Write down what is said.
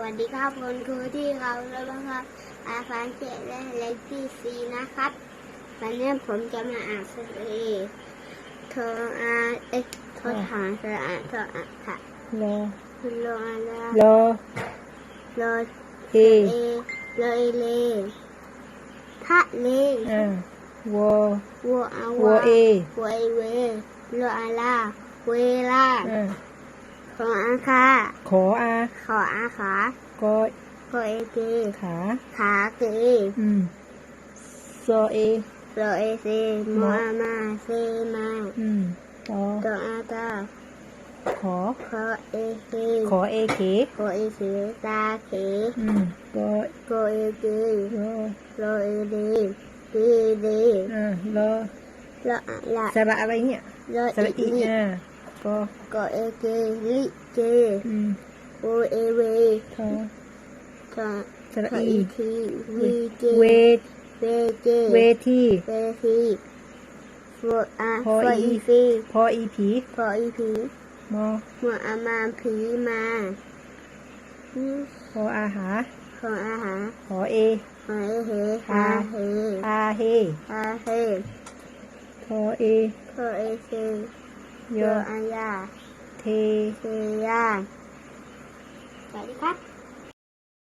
วัสดีครับคุณครูที่เราแล้วนะครับอาฟานเจและเล็กที่ซีนะครับ วันนี้ผมจะมาอ่านสตรีโทรอาเอ็กโทรหาสระอาโทรอาค่ะรอโลอาลารโลเอเอโลเอเลทะเลอ่าวอวัวอาวอเอวัวเอเวโลอาลาเวลา อ่าของอาคาขออาขออาขากอโกเอเกขาขาเกอืมซอเอโลเอเซมออามาเซมาอืมตอโตอาตาขอขอเอเกขอเอเขโกเอเสตาเขอืมกอโกเอเกรอโลเอเดดีเดอ่ารอโลอะละสระอะไรเนี่ยโลสระอีอีลิอ่า กอโกเอเกลิเกอืมโอเอเวทอทอสระทออีอีทีวีเจเวเวเจเวที เวทีโฟอาพอโฟอี อีฟีพออีผีโฟอีพีมอหัวอามาผีมาอืมพออาหาขออาหารขอเอหอยเฮฮาเฮอาเฮฮาเฮทอเอโคเอเอทเซ ยาสวัสดีครับ